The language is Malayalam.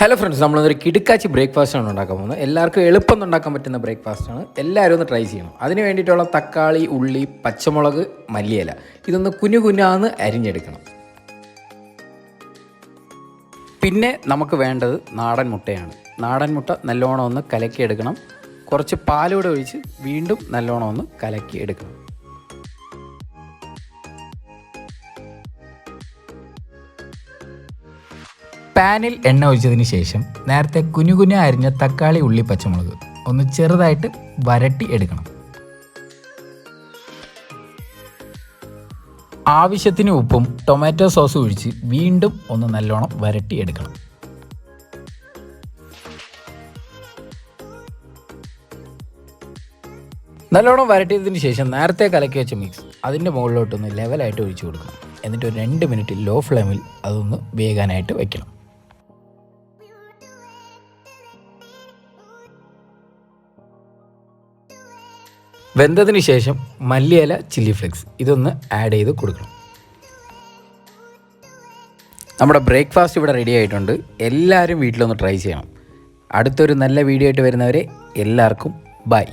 ഹലോ ഫ്രണ്ട്സ് നമ്മളൊരു കിടുക്കാച്ചി ബ്രേക്ക്ഫാസ്റ്റാണ് ഉണ്ടാക്കാൻ പോകുന്നത്. എല്ലാവർക്കും എളുപ്പം ഉണ്ടാക്കാൻ പറ്റുന്ന ബ്രേക്ക്ഫാസ്റ്റാണ് എല്ലാവരും ഒന്ന് ട്രൈ ചെയ്യണം. അതിന് വേണ്ടിയിട്ടുള്ള തക്കാളി ഉള്ളി പച്ചമുളക് മല്ലിയില. ഇതൊന്ന് കുഞ്ഞു കുഞ്ഞാന്ന് അരിഞ്ഞെടുക്കണം. പിന്നെ നമുക്ക് വേണ്ടത് നാടൻ മുട്ടയാണ്. നാടൻ മുട്ട നല്ലോണം ഒന്ന് കലക്കിയെടുക്കണം. കുറച്ച് പാലൂടെ ഒഴിച്ച് വീണ്ടും നല്ലോണം ഒന്ന് കലക്കി എടുക്കണം പാനിൽ എണ്ണ ഒഴിച്ചതിന് ശേഷം നേരത്തെ കുഞ്ഞു അരിഞ്ഞ തക്കാളി ഉള്ളി പച്ചമുളക് ഒന്ന് ചെറുതായിട്ട് വരട്ടി എടുക്കണം. ആവശ്യത്തിന് ഉപ്പും ടൊമാറ്റോ സോസും ഒഴിച്ച് വീണ്ടും ഒന്ന് നല്ലോണം വരട്ടി എടുക്കണം. നല്ലോണം വരട്ടിയതിന് ശേഷം നേരത്തെ കലക്കി വെച്ച മിക്സ് അതിന്റെ മുകളിലോട്ടൊന്ന് ലെവലായിട്ട് ഒഴിച്ചു കൊടുക്കണം. എന്നിട്ട് ഒരു രണ്ട് മിനിറ്റ് ലോ ഫ്ലെയിമിൽ അതൊന്ന് വേകാനായിട്ട് വെക്കണം. വെന്തതിന് ശേഷം മല്ലിയില ചില്ലി ഫ്ലെക്സ്. ഇതൊന്ന് ആഡ് ചെയ്ത് കൊടുക്കണം. നമ്മുടെ ബ്രേക്ക്ഫാസ്റ്റ് ഇവിടെ റെഡി ആയിട്ടുണ്ട്. എല്ലാവരും വീട്ടിലൊന്ന് ട്രൈ ചെയ്യണം. അടുത്തൊരു നല്ല വീഡിയോ ആയിട്ട് വരുന്നവരെ എല്ലാവർക്കും ബൈ